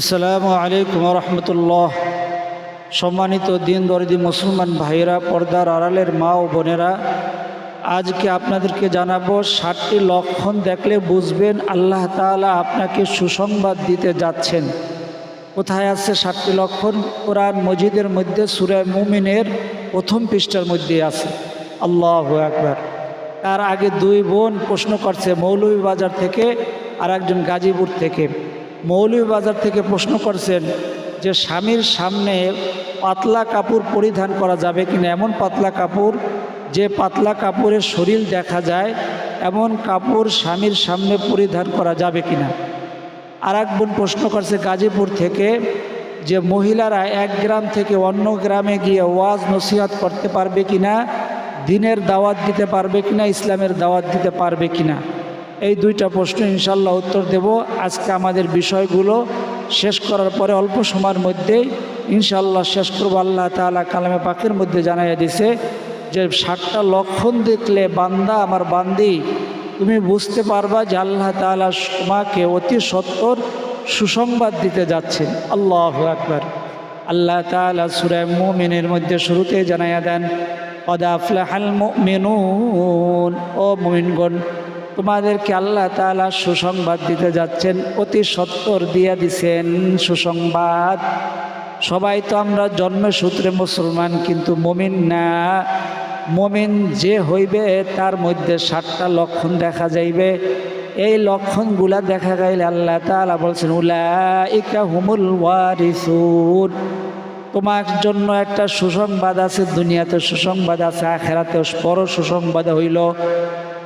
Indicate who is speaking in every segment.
Speaker 1: আসসালামু আলাইকুম রহমতুল্লাহ সম্মানিত দিন দরিদি মুসলমান ভাইরা পর্দার আড়ালের মা ও বোনেরা, আজকে আপনাদেরকে জানাব ষাটটি লক্ষণ দেখলে বুঝবেন আল্লাহ তাআলা আপনাকে সুসংবাদ দিতে যাচ্ছেন। কোথায় আছে ষাটটি লক্ষণ? কোরআন মজিদের মধ্যে সুরায় মুমিনের প্রথম পৃষ্ঠার মধ্যে আছে। আল্লাহ একবার তার আগে দুই বোন প্রশ্ন করছে, মৌলভীবাজার থেকে আর একজন গাজীপুর থেকে। মৌলভীবাজার থেকে প্রশ্ন করছেন যে স্বামীর সামনে পাতলা কাপড় পরিধান করা যাবে কিনা? এমন পাতলা কাপড় যে পাতলা কাপড়ের শরীর দেখা যায়, এমন কাপড় স্বামীর সামনে পরিধান করা যাবে কিনা? আর এক বোন প্রশ্ন করছে, গাজীপুর থেকে যে মহিলারা এক গ্রাম থেকে অন্য গ্রামে গিয়ে ওয়াজ নসিহাত করতে পারবে কিনা? দিনের দাওয়াত দিতে পারবে কিনা? ইসলামের দাওয়াত দিতে পারবে কিনা? এই দুইটা প্রশ্ন ইনশাল্লাহ উত্তর দেব। আজকে আমাদের বিষয়গুলো শেষ করার পরে অল্প সময়ের মধ্যেই ইনশাল্লাহ শেষ করব। আল্লাহ তালা কালামে পাকের মধ্যে জানাইয়া দিছে যে ষাটটা লক্ষণ দেখলে বান্দা, আমার বান্দি, তুমি বুঝতে পারবা যে আল্লাহ তালা তোমাকে অতি সত্তর সুসংবাদ দিতে যাচ্ছেন। আল্লাহ একবার আল্লাহ তালা সুরায় মুমিনের মধ্যে শুরুতে জানাইয়া দেন অদাফলাহাল মেনুন ও মুমিনগণ তোমাদেরকে আল্লাহ তালা সুসংবাদ দিতে যাচ্ছেন, অতি সত্তর দিয়া দিছেন সুসংবাদ। সবাই তো আমরা জন্মসূত্রে মুসলমান, কিন্তু মমিন না। মমিন যে হইবে, তার মধ্যে ষাটটা লক্ষণ দেখা যাইবে। এই লক্ষণগুলা দেখা গেলে আল্লাহ তালা বলছেন উলা ইকা হুমুল ওয়ারিসুন। তোমার জন্য একটা সুসংবাদ আছে, দুনিয়াতে সুসংবাদ আছে আখেরাতে বড় সুসংবাদ হইল।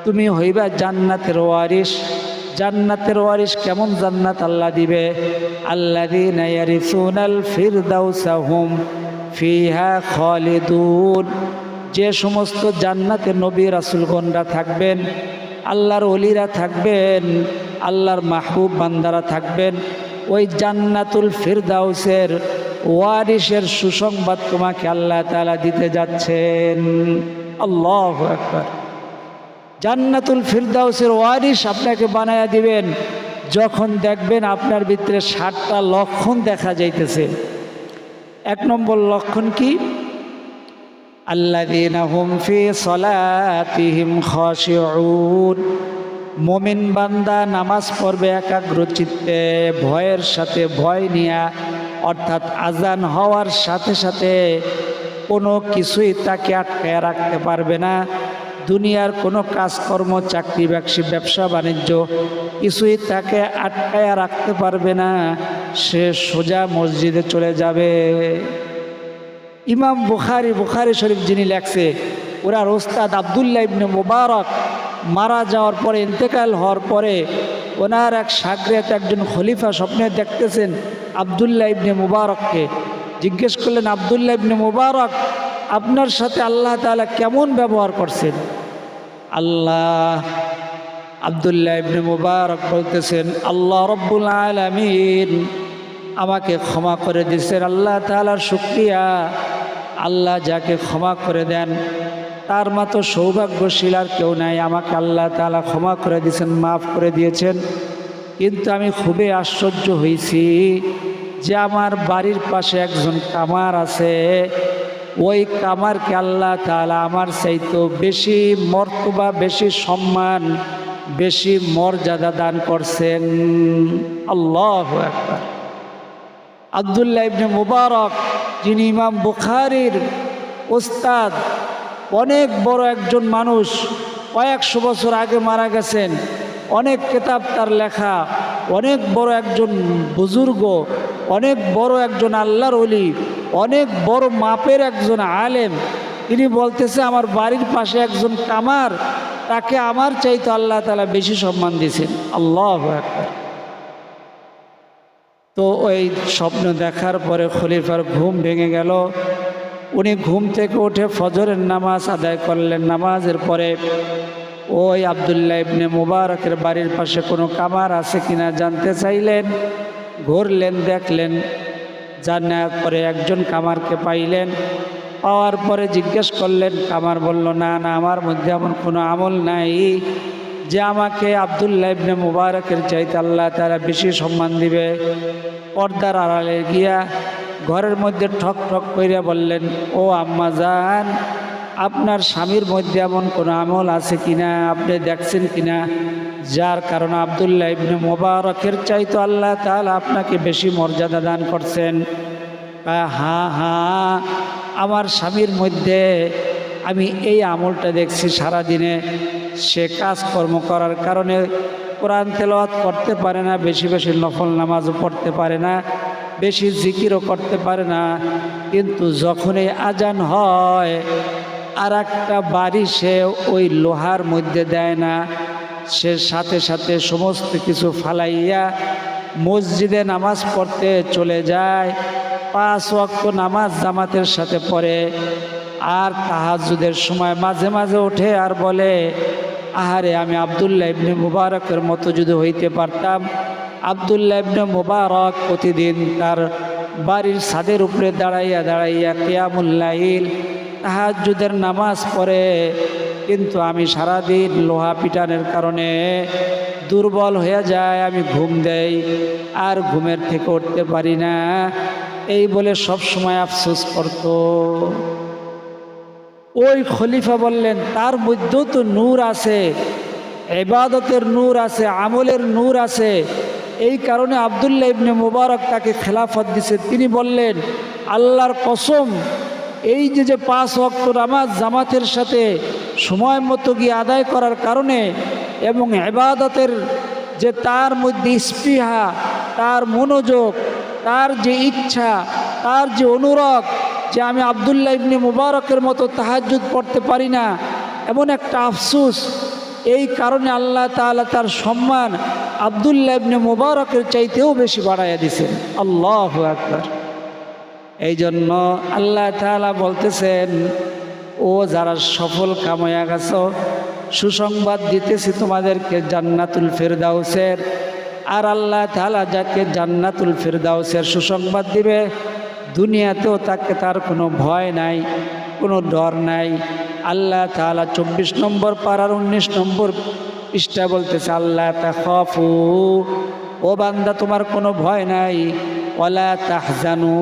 Speaker 1: তুমি হইবা জান্নাতের ওয়ারিস জান্নাতের ওয়ারিস কেমন জান্নাত আল্লাহ দিবে? ফিরদাউসাহুম ফিহা যে সমস্ত জান্নাতে নবী রাসূলগণরা থাকবেন, আল্লাহর অলিরা থাকবেন, আল্লাহর মাহবুব বান্দারা থাকবেন, ওই জান্নাতুল ফিরদাউসের ওয়ারিসের সুসংবাদ তোমাকে আল্লাহ তাআলা দিতে যাচ্ছেন। আল্লাহু আকবার। জান্নাতুল ফিরদাউসের ওয়ারিস আপনাকে বানায়া দিবেন। যখন দেখবেন আপনার ভিতরে ষাটটা লক্ষণ দেখা যাইতেছে। এক নম্বর লক্ষণ কি? মুমিন বান্দা নামাজ পড়বে একাগ্র চিত্তে ভয়ের সাথে ভয় নিয়া, অর্থাৎ আজান হওয়ার সাথে সাথে কোনো কিছুই তাকে আটকায় রাখতে পারবে না। দুনিয়ার কোনো কাজকর্ম, চাকরি, ব্যবসা ব্যবসা, বাণিজ্য কিছুই তাকে আটকায়া রাখতে পারবে না। সে সোজা মসজিদে চলে যাবে। ইমাম বুখারি বুখারি শরীফ যিনি লেখছে ওরার ওস্তাদ আবদুল্লাহ ইবনে মুবারক মারা যাওয়ার পরে, ইন্তেকাল হওয়ার পরে ওনার এক সাগরেত একজন খলিফা স্বপ্নে দেখতেছেন আবদুল্লাহ ইবনে মুবারককে। জিজ্ঞেস করলেন, আবদুল্লাহ ইবনে মুবারক, আপনার সাথে আল্লাহ তাআলা কেমন ব্যবহার করছেন? আল্লাহ আবদুল্লাহ ইবনে মুবারক বলতেছেন, আল্লাহ রব্বুল আলামিন আমাকে ক্ষমা করে দিচ্ছেন আল্লাহ তাআলার শুক্রিয়া। আল্লাহ যাকে ক্ষমা করে দেন, তার মতো সৌভাগ্যশীল আর কেউ নাই। আমাকে আল্লাহ তাআলা ক্ষমা করে দিয়েছেন, মাফ করে দিয়েছেন। কিন্তু আমি খুবই আশ্চর্য হয়েছি যে আমার বাড়ির পাশে একজন কামার আছে। ওই কামারকে আল্লাহ তাআলা আমার চাইতো বেশি মর্তবা, বেশি সম্মান, বেশি মর্যাদা দান করছেন। আল্লাহ একবার আবদুল্লাহ ইবনে মুবারক, যিনি ইমাম বুখারির ওস্তাদ, অনেক বড় একজন মানুষ, কয়েকশো বছর আগে মারা গেছেন। অনেক কেতাব তার লেখা, অনেক বড় একজন বুজুর্গ, অনেক বড় একজন আল্লাহর অলি অনেক বড় মাপের একজন আলেম। তিনি বলতেছে, আমার বাড়ির পাশে একজন কামার, তাকে আমার চাইতো আল্লাহ তালা বেশি সম্মান দিয়েছেন। আল্লাহ তো ওই স্বপ্ন দেখার পরে খলিফার ঘুম ভেঙে গেল। উনি ঘুম থেকে উঠে ফজরের নামাজ আদায় করলেন। নামাজের পরে ওই আবদুল্লাহ ইবনে মুবারকের বাড়ির পাশে কোনো কামার আছে কিনা জানতে চাইলেন, ঘুরলেন, দেখলেন জানার পরে একজন কামারকে পাইলেন। পাওয়ার পরে জিজ্ঞেস করলেন, কামার বলল, না না, আমার মধ্যে এমন কোনো আমল নাই যে আমাকে আবদুল্লাহ ইবনে মুবারকের চাইতে আল্লাহ তারা বেশি সম্মান দিবে। পর্দার আড়ালে গিয়া ঘরের মধ্যে ঠক ঠক কইরা বললেন, ও আম্মা যান আপনার স্বামীর মধ্যে এমন কোনো আমল আছে কিনা, আপনি দেখছেন কিনা? যার কারণে আবদুল্লাহ ইবনে মোবারকের চাইতো আল্লাহ তাহলে আপনাকে বেশি মর্যাদা দান করছেন। হ্যাঁ হ্যাঁ আমার স্বামীর মধ্যে আমি এই আমলটা দেখছি সারাদিনে। সে কাজকর্ম করার কারণে কোরআন তেলাওয়াত করতে পারে না, বেশি বেশি নফল নামাজও পড়তে পারে না, বেশি জিকিরও করতে পারে না। কিন্তু যখনই আজান হয় আর একটা বাড়ি সে ওই লোহার মধ্যে দেয় না। সে সাথে সাথে সমস্ত কিছু ফালাইয়া মসজিদে নামাজ পড়তে চলে যায়। পাঁচ ওয়াক্ত নামাজ জামাতের সাথে পড়ে। আর তাহাজুদের সময় মাঝে মাঝে ওঠে আর বলে, আহারে, আমি আবদুল্লাহ ইবনে মুবারকের মতো যদি হইতে পারতাম, আবদুল্লাহ ইবনে মুবারক প্রতিদিন তার বাড়ির ছাদের উপরে দাঁড়াইয়া দাঁড়াইয়া কেয়ামুল্লাইল তাহাজুদের নামাজ পড়ে, কিন্তু আমি সারাদিন লোহা পিটানের কারণে দুর্বল হয়ে যায়, আমি ঘুম দেই আর ঘুমের থেকে উঠতে পারি না। এই বলে সব সময় আফসোস করত। ওই খলিফা বললেন, তার মধ্যেও তো নূর আছে এবাদতের নূর আছে, আমলের নূর আছে। এই কারণে আবদুল্লাহ ইবনে মুবারক তাকে খেলাফত দিছে। তিনি বললেন, আল্লাহর কসম এই যে যে পাঁচ ওয়াক্ত নামাজ জামাতের সাথে সময় মতো গিয়ে আদায় করার কারণে এবং এবাদতের যে তার মধ্যে স্পৃহা, তার মনোযোগ, তার যে ইচ্ছা, তার যে অনুরাগ যে আমি আবদুল্লাহ ইবনে মুবারকের মতো তাহাজুদ পড়তে পারি না, এমন একটা আফসুস। এই কারণে আল্লাহ তাআলা তার সম্মান আবদুল্লাহ ইবনে মুবারকের চাইতেও বেশি বাড়াইয়া দিছেন আল্লাহ আকবার। এই জন্য আল্লাহ তাআলা বলতেছেন, ও যারা সফল কামায়া গেছ, সুসংবাদ দিতেছি তোমাদেরকে জান্নাতুল ফেরদাউসের। আর আল্লাহ তাআলা যাকে জান্নাতুল ফেরদাউসের সুসংবাদ দিবে, দুনিয়াতেও তাকে তার কোনো ভয় নাই, কোনো ডর নাই। আল্লাহ তাআলা চব্বিশ নম্বর পাড়ার উনিশ নম্বর পৃষ্ঠা বলতেছে, আল্লাহ তা খফু ও বান্দা, তোমার কোনো ভয় নাই। ওলা তাহজানু,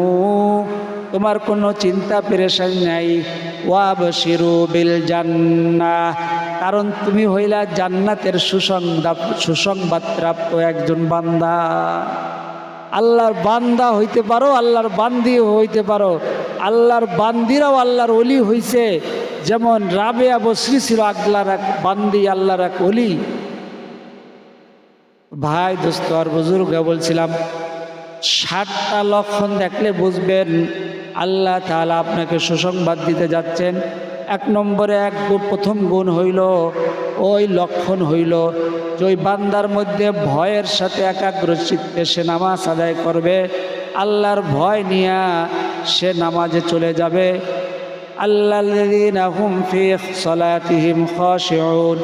Speaker 1: তোমার কোনো চিন্তা পেরেশান নাই। ওয়াব শিরু বিল জান্না কারণ তুমি হইলা জান্নাতের সুসংবাদ সুসংবাদ প্রাপ্ত একজন বান্দা। আল্লাহর বান্দা হইতে পারো, আল্লাহর বান্দিও হইতে পারো। আল্লাহর বান্দিরাও আল্লাহর অলি হইছে। যেমন রাবেয়া বসরি ছিল আল্লাহর এক বান্দি, আল্লাহর এক অলি ভাই, দোস্ত, আর বুজুর্গ বলছিলাম ষাটটা লক্ষণ দেখলে বুঝবেন আল্লাহ তাআলা আপনাকে সুসংবাদ দিতে যাচ্ছেন। এক নম্বরে এক প্রথম গুণ হইল, ওই লক্ষণ হইল যে ওই বান্দার মধ্যে ভয়ের সাথে একাগ্র চিত্তে সে নামাজ আদায় করবে। আল্লাহর ভয় নিয়ে সে নামাজে চলে যাবে। الذين هم في صلاتهم خاشعون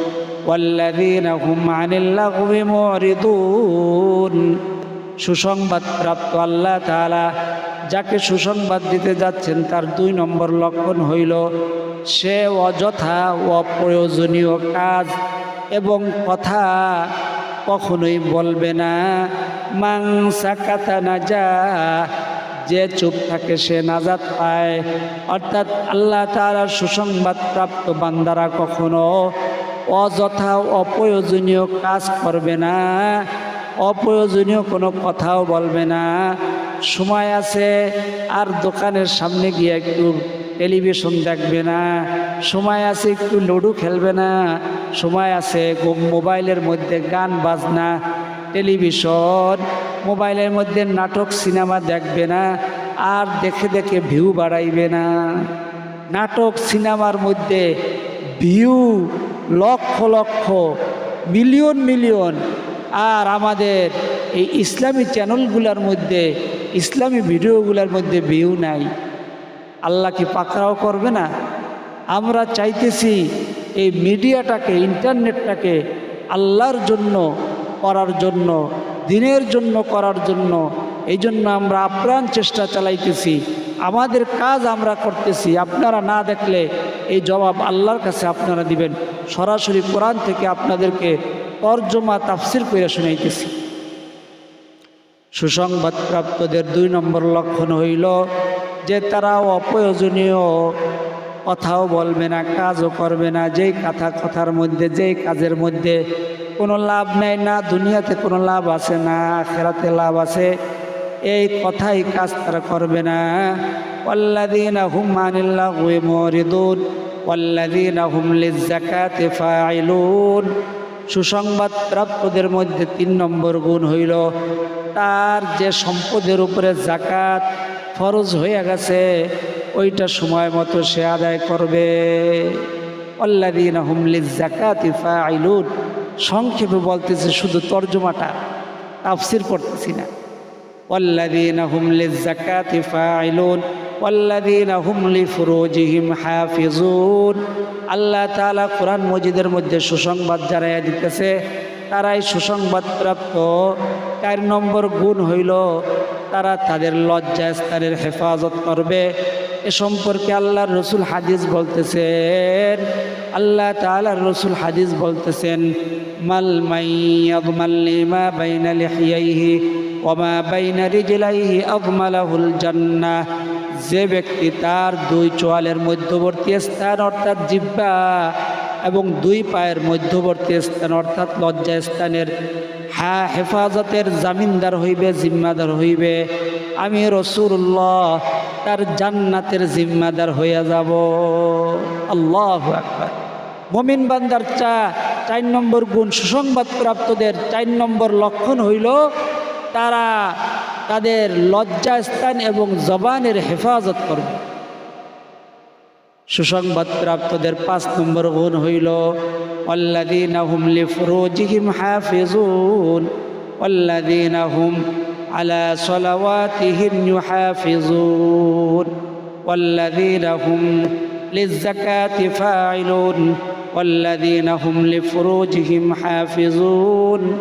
Speaker 1: والذين هم عن اللغو معرضون সুসংবাদ প্রাপ্ত আল্লাহ তাআলা যাকে সুসংবাদ দিতে যাচ্ছেন তার দুই নম্বর লক্ষণ হইল সে অযথা অপ্রয়োজনীয় কাজ এবং কথা কখনোই বলবে না মাংসা কাতা না যা যে চুপ থাকে সে নাজাত পায়। অর্থাৎ আল্লাহ তাআলার সুসংবাদ প্রাপ্ত বান্দারা কখনো অযথা অপ্রয়োজনীয় কাজ করবে না, অপ্রয়োজনীয় কোনো কথাও বলবে না। সময় আছে আর দোকানের সামনে গিয়ে একটু টেলিভিশন দেখবে না, সময় আছে একটু লুডু খেলবে না, সময় আছে মোবাইলের মধ্যে গান বাজনা, টেলিভিশন মোবাইলের মধ্যে নাটক, সিনেমা দেখবে না, আর দেখে দেখে ভিউ বাড়াইবে না। নাটক, সিনেমার মধ্যে view lakh lakh million million আর আমাদের এই ইসলামী চ্যানেলগুলোর মধ্যে, ইসলামী ভিডিওগুলোর মধ্যে ভিউ নাই। আল্লাহ কি পাকড়াও করবে না? আমরা চাইতেছি এই মিডিয়াটাকে, ইন্টারনেটটাকে আল্লাহর জন্য, করার জন্য দিনের জন্য করার জন্য, এই জন্য আমরা আপ্রাণ চেষ্টা চালাইতেছি। আমাদের কাজ আমরা করতেছি। আপনারা না দেখলে এই জবাব আল্লাহর কাছে আপনারা দিবেন। সরাসরি কোরআন থেকে আপনাদেরকে তর্জমা, তাফসির করে শুনাইতেছি। সুসংবাদপ্রাপ্তদের দুই নম্বর লক্ষণ হইল যে তারা অপ্রয়োজনীয় কথাও বলবে না, কাজও করবে না। যেই কথা, কথার মধ্যে, যেই কাজের মধ্যে কোনো লাভ নেই না দুনিয়াতে কোনো লাভ আছে না খেরাতে লাভ আছে এই কথাই কাজ তারা করবে না والذين هم عن اللغو معرضون والذين هم للزكاة فاعلون সুসংবাদ প্রাপ্তদের মধ্যে তিন নম্বর গুণ হইল তার যে সম্পদের উপরে জাকাত ফরজ হয়ে গেছে ওইটা সময় মতো সে আদায় করবে অল্লাদিন হুমলিজ জাকাত ফাইলুন সংক্ষেপে বলতেছে শুধু তর্জমাটা তাফসির পড়তেছি না والذين هم للزكاة فاعلون والذين هم لفروجهم حافظون আল্লাহ তাআলা কোরআন মজিদের মধ্যে সুসংবাদ জানাইয়া দিতেছে তারাই সুসংবাদ প্রাপ্ত চার নম্বর গুণ হইল তারা তাদের লজ্জা স্থানের হেফাজত করবে এ সম্পর্কে আল্লাহর রসুল হাদিস বলতেছেন, আল্লাহ তাআলার রসুল হাদিস বলতেছেন, মাল মাইয়াদমাল্লিমা বাইনা লিহিয়াইহি ওমা বাইনা রিজলাইহি আদমালাহুল জান্নাহ। যে ব্যক্তি তার দুই চোয়ালের মধ্যবর্তী স্থান, অর্থাৎ জিব্বা এবং দুই পায়ের মধ্যবর্তী স্থান, অর্থাৎ লজ্জা স্থানের হা হেফাজতের জামিনদার হইবে, জিম্মাদার হইবে। আমি রসুল্লাহ তার জান্নাতের জিম্মাদার হইয়া যাব। আল্লাহ একবার মমিন বান্দার চা, চার নম্বর গুণ সুসংবাদপ্রাপ্তদের চার নম্বর লক্ষণ হইল তারা তাদের লজ্জাস্থান এবং জবানের হেফাজত করবে। সুসংবাদপ্রাপ্তদের পাঁচ নম্বর গুণ হইল অল্লাদিন হুম লিফরোজিহিম হাফিজুন অল্লাদিন হুম على صلواتهم يحافظون. والذين هم للزكاة فاعلون. والذين هم لفروجهم حافظون.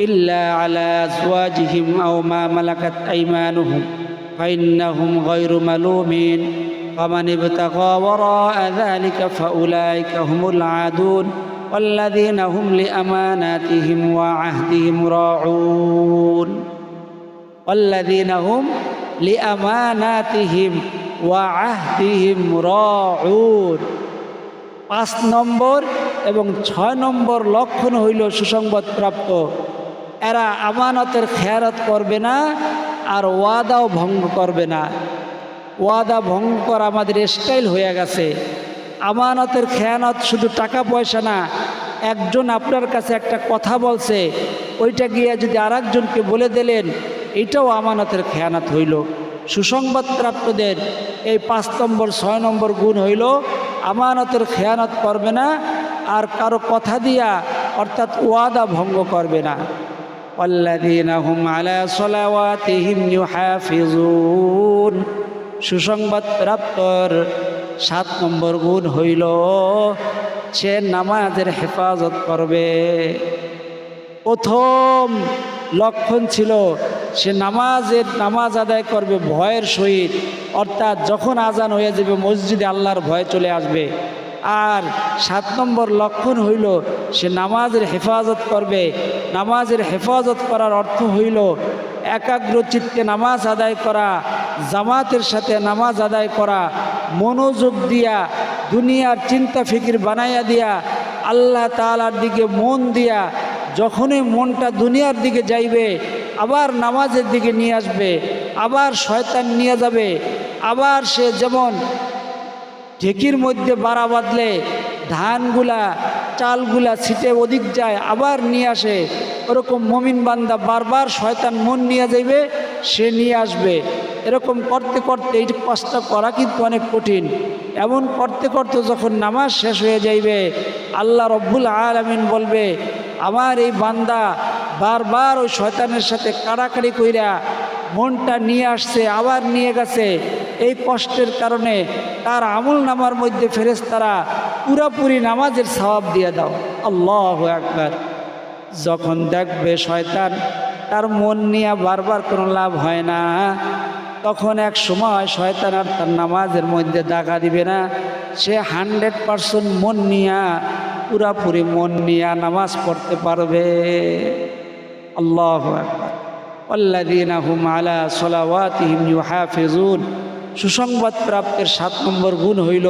Speaker 1: إلا على أزواجهم أو ما ملكت أيمانهم. فإنهم غير ملومين. فمن ابتغى وراء ذلك فأولئك هم العادون. والذين هم لأماناتهم وعهدهم راعون. অল্লাদিনাহুম লি আমানাতিহিম ওয়া আহদিহিম রউন পাঁচ নম্বর এবং ছয় নম্বর লক্ষণ হইল সুসংবাদপ্রাপ্ত এরা আমানতের খেয়ারত করবে না আর ওয়াদাও ভঙ্গ করবে না। ওয়াদা ভঙ্গ করা আমাদের স্টাইল হয়ে গেছে। আমানতের খেয়ানত শুধু টাকা পয়সা না, একজন আপনার কাছে একটা কথা বলছে, ওইটা গিয়ে যদি আর বলে দিলেন এটাও আমানতের খেয়ানাত হইল। সুসংবাদপ্রাপ্তদের এই পাঁচ নম্বর, ছয় নম্বর গুণ হইল, আমানতের খেয়ানত করবে না, আর কারও কথা দিয়া অর্থাৎ ওয়াদা ভঙ্গ করবে না। সুসংবাদ প্রাপ্তর সাত নম্বর গুণ হইল, সে নামাজের হেফাজত করবে। প্রথম লক্ষণ ছিল সে নামাজের নামাজ আদায় করবে ভয়ের সহিত। অর্থাৎ যখন আজান হয়ে যাবে, মসজিদে আল্লাহর ভয় চলে আসবে। আর সাত নম্বর লক্ষণ হইল, সে নামাজের হেফাজত করবে। নামাজের হেফাজত করার অর্থ হইল, একাগ্র চিত্তে নামাজ আদায় করা, জামাতের সাথে নামাজ আদায় করা, মনোযোগ দিয়া, দুনিয়ার চিন্তা ফিকির বানাইয়া দিয়া, আল্লাহ তালার দিকে মন দিয়া, যখনই মনটা দুনিয়ার দিকে যাইবে আবার নামাজের দিকে নিয়ে আসবে, আবার শয়তান নিয়ে যাবে, আবার সে যেমন ঢেকির মধ্যে বাড়া বাঁধলে ধানগুলা, চালগুলা ছিটে অধিক যায়, আবার নিয়ে আসে, ওরকম মমিন বান্দা বারবার শয়তান মন নিয়ে যাইবে, সে নিয়ে আসবে। এরকম করতে করতে এই কাজটা করা কিন্তু অনেক কঠিন। এমন করতে করতে যখন নামাজ শেষ হয়ে যাইবে, আল্লাহ রব্বুল আলমিন বলবে, আমার এই বান্দা বারবার ওই শয়তানের সাথে কাড়াকাড়ি কইরা মনটা নিয়ে আসছে, আবার নিয়ে গেছে। এই কষ্টের কারণে তার আমল নামার মধ্যে ফেরেস তারা পুরাপুরি নামাজের সওয়াব দিয়ে দাও। আল্লাহ একবার যখন দেখবে শয়তান তার মন নিয়ে বারবার কোনো লাভ হয় না, তখন এক সময় শয়তান আর তার নামাজের মধ্যে দাগা দিবে না। সে হান্ড্রেড পারসেন্ট মন নিয়া, পুরাপুরি মন নিয়া নামাজ পড়তে পারবে। আল্লাহ আল্লাদিন সুসংবাদ প্রাপ্তের সাত নম্বর গুণ হইল,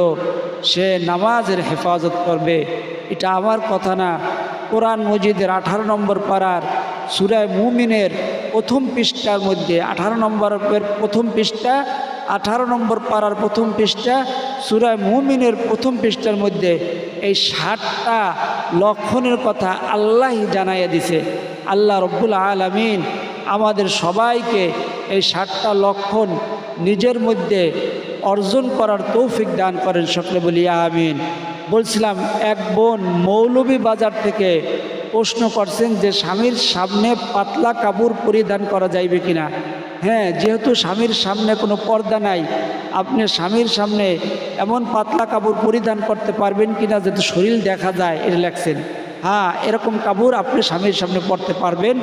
Speaker 1: সে নামাজের হেফাজত করবে। এটা আমার কথা না। কোরআন মজিদের আঠারো নম্বর পাড়ার সুরায় মুমিনের প্রথম পৃষ্ঠার মধ্যে আঠারো নম্বরের প্রথম পৃষ্ঠা, আঠারো নম্বর পাড়ার প্রথম পৃষ্ঠা সুরায় মুমিনের প্রথম পৃষ্ঠার মধ্যে এই ষাটটা লক্ষণের কথা আল্লাহই জানাইয়া দিছে। আল্লাহ রব্বুল আলমিন আমাদের সবাইকে এই ষাটটা লক্ষণ নিজের মধ্যে অর্জন করার তৌফিক দান করেন সকলে বলি আমিন। বলছিলাম, এক বোন মৌলভী বাজার থেকে প্রশ্ন করছেন যে স্বামীর সামনে পাতলা কাপড় পরিধান করা যাইবে কিনা? হ্যাঁ যেহেতু স্বামীর সামনে কোনো পর্দা নাই, আপনি স্বামীর সামনে এমন পাতলা কাপড় পরিধান করতে পারবেন কিনা যাতে শরীর দেখা যায়, এটা লেখছেন। হ্যাঁ এরকম কাপড় আপনি স্বামীর সামনে পরতে পারবেন।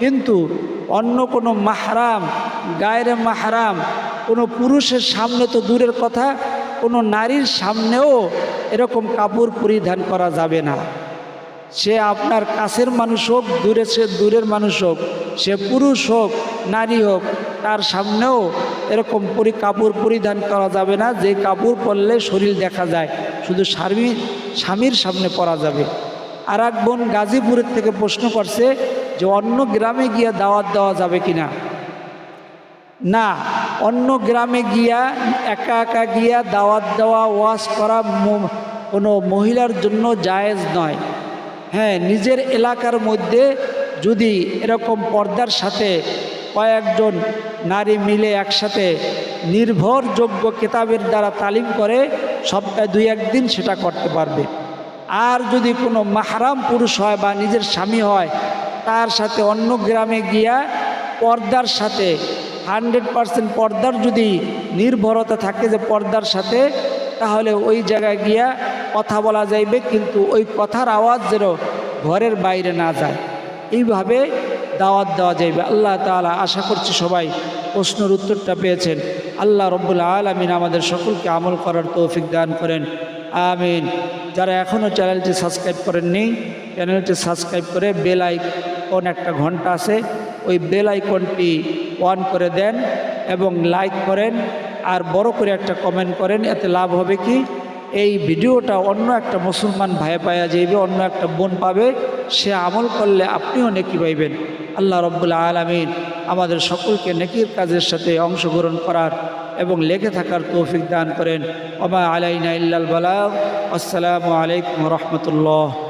Speaker 1: কিন্তু অন্য কোনো মাহরাম, গায়ের মাহরাম, কোনো পুরুষের সামনে তো দূরের কথা, কোনো নারীর সামনেও এরকম কাপড় পরিধান করা যাবে না। সে আপনার কাছের মানুষ হোক, দূরে সে দূরের মানুষ হোক, সে পুরুষ হোক, নারী হোক, তার সামনেও এরকম পরি কাপড় পরিধান করা যাবে না। যে কাপড় পরলে শরীর দেখা যায়, শুধু স্বামী, স্বামীর সামনে পরা যাবে। আর এক বোন গাজীপুরের থেকে প্রশ্ন করছে যে অন্য গ্রামে গিয়া দাওয়াত দেওয়া যাবে কিনা? না না অন্য গ্রামে গিয়া, একা একা গিয়া দাওয়াত দেওয়া, ওয়াজ করা কোনো মহিলার জন্য জায়েজ নয়। হ্যাঁ নিজের এলাকার মধ্যে যদি এরকম পর্দার সাথে কয়েকজন নারী মিলে একসাথে নির্ভরযোগ্য কেতাবের দ্বারা তালিম করে, সপ্তাহে দুই একদিন সেটা করতে পারবে। আর যদি কোনো মাহারাম পুরুষ হয় বা নিজের স্বামী হয়, তার সাথে অন্য গ্রামে গিয়া পর্দার সাথে, হান্ড্রেড পারসেন্ট পর্দার যদি নির্ভরতা থাকে যে পর্দার সাথে, তাহলে ওই জায়গায় গিয়া কথা বলা যাইবে, কিন্তু ওই কথার আওয়াজ যেন ঘরের বাইরে না যায়। এইভাবে দাওয়াত দেওয়া যাইবে। আল্লাহ তাআলা আশা করছি সবাই প্রশ্নের উত্তরটা পেয়েছেন। আল্লাহ রব্বুল আলমিন আমাদের সকলকে আমল করার তৌফিক দান করেন। আমিন। যারা এখনও চ্যানেলটি সাবস্ক্রাইব করেননি, চ্যানেলটি সাবস্ক্রাইব করে বেল আইকন একটা ঘণ্টা আছে, ওই বেল আইকনটি অন করে দেন এবং লাইক করেন আর বড় করে একটা কমেন্ট করেন, এতে লাভ হবে কি? এই ভিডিওটা অন্য একটা মুসলমান ভাই পায়া যাইবে, অন্য একটা বোন পাবে, সে আমল করলে আপনিও নেকি পাইবেন। আল্লাহ রব্বুল আলমিন আমাদের সকলকে নেকির কাজের সাথে অংশগ্রহণ করার এবং লেগে থাকার তৌফিক দান করেন। ওমা আলাইনা ইল্লাল বালাগ। আসসালামু আলাইকুম রহমতুল্লাহ।